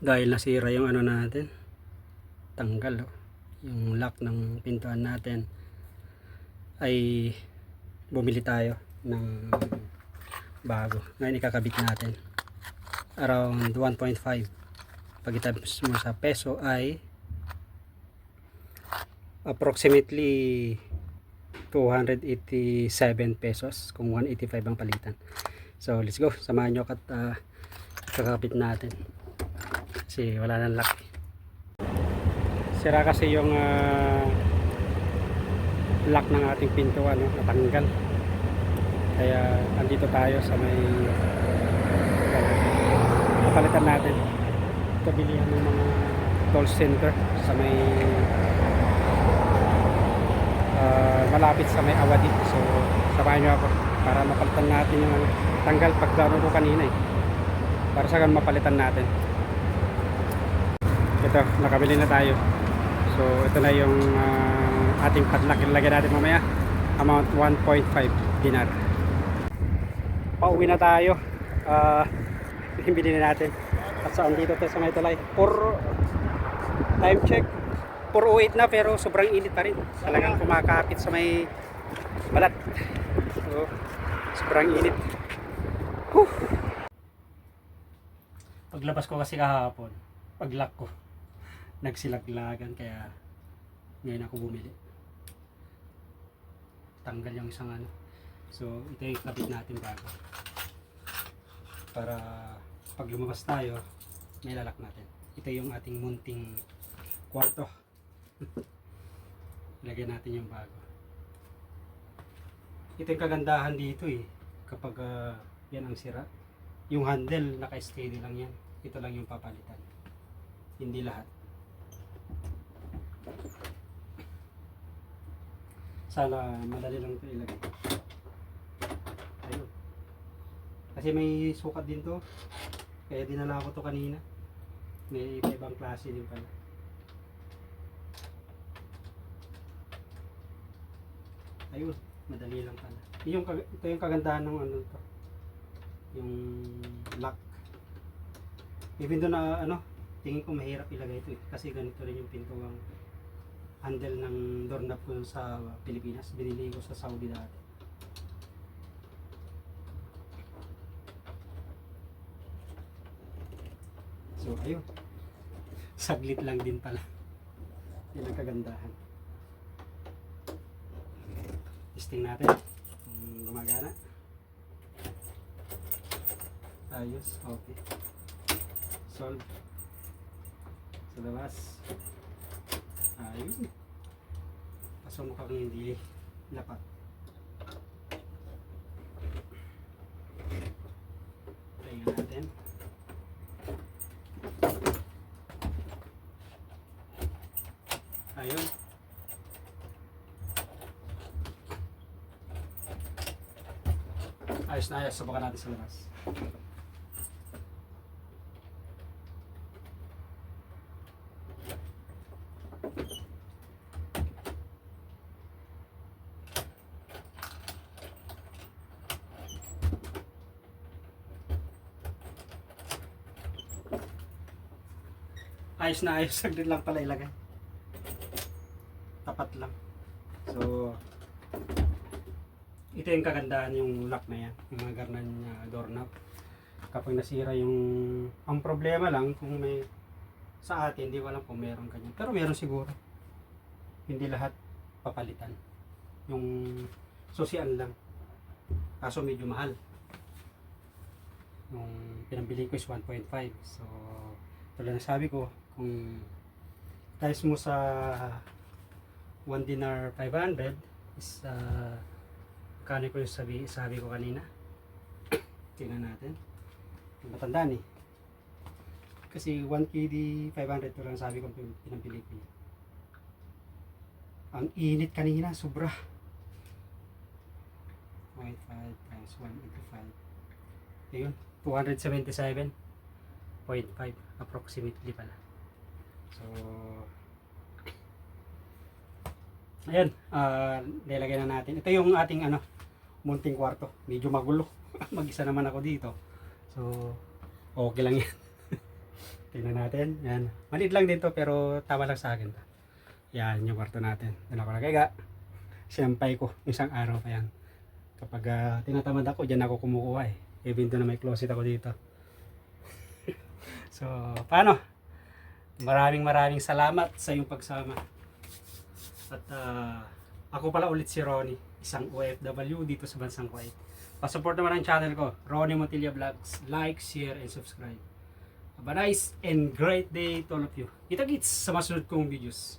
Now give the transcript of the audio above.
dahil nasira yung ano natin tanggal oh. yung lock ng pintuan natin ay bumili tayo ng bago ngayon ikakabit natin. Around 1.5 pag itabs mo sa peso ay approximately 287 pesos kung 185 ang palitan. So let's go. Samahan nyo at uh, kakapit natin kasi wala nang lock. Sira kasi yung ah, lock ng ating pintuan no? natanggal. Kaya andito tayo sa may kapalitan natin. Kabilihan ng mga toll center sa may ah, malapit sa may awadi. So samahan nyo ako para mapalitan natin yung ano, tanggal pagdaro ko kanina eh. Para sa ganun mapalitan natin ito nakabili na tayo. So ito na yung ah, ating padlock. Ilagay natin mamaya. Amount 1.5 dinar. Pauwi na tayo. Ah yung binili natin. At saan dito tayo sa may tulay? For time check. 408 na pero sobrang init pa rin. Talagang kumakapit sa may balat. So sobrang init. Whew. paglabas ko kasi kahapon paglock ko nagsilaglagan kaya ngayon ako bumili. Tanggal yung isang ano. So ito yung kabit natin bago. Para pag lumabas tayo may lalak natin. Ito yung ating munting kwarto. Ilagay natin yung bago. Ito yung kagandahan dito eh. Kapag ah, yan ang sira. Yung handle naka-steady lang yan. Ito lang yung papalitan. Hindi lahat sana madali lang ito ilagay. Ayun. Kasi may sukat din to. Kaya dinala ko to kanina. May iba ibang klase din pala. Ayun madali lang pala. Yung, ito yung kagandahan ng ano to. Yung lock. Even doon na ano tingin ko mahirap ilagay ito eh. kasi ganito rin yung pintuang handle ng doorknob ko sa Pilipinas. Binili ko sa Saudi dati. So ayun. Saglit lang din pala. Yun ang kagandahan. Testing natin gumagana. Ayos okay. Solve. Sa labas ayun kaso mukhang hindi lapat. Tingnan natin. Ayun. Ayos na ayos. Subukan natin sa labas ayos na ayos. Saglit lang pala ilagay. Tapat lang. So ito yung kagandahan yung lock na yan. Yung mga garnan niya doorknob. Kapag nasira yung ang problema lang kung may sa atin hindi ko alam kung meron ganyan pero meron siguro. Hindi lahat papalitan. Yung susian lang. Kaso medyo mahal. Yung pinambili ko is 1.5 so tulad na sabi ko kung times mo sa 1 dinar 500 is uh, kano ko yung sabi, sabi ko kanina. Tingnan natin. Matandaan eh kasi 1 KD 500 to lang sabi ko pin- pinambili ko yun. ang init kanina sobra. 0.5 times 185 ayun 277.5 approximately pala so ayun ah nilagay na natin ito yung ating ano munting kwarto medyo magulo mag isa naman ako dito so okay lang yan Tingnan natin. Yan. Maliit lang dito pero tama lang sa akin. Yan yung kwarto natin. Doon ako nagkaiga. Sinampay ko isang araw pa yan. Kapag ah, tinatamad ako, dyan ako kumukuha eh. Even doon na may closet ako dito. so, paano? Maraming maraming salamat sa iyong pagsama. At ah, ako pala ulit si Ronnie, isang OFW dito sa Bansang Kuwait. Pasupport naman ang channel ko, Ronnie Montilla Vlogs. Like, share, and subscribe. Have a nice and great day to all of you. Kita-kits sa masunod kong videos.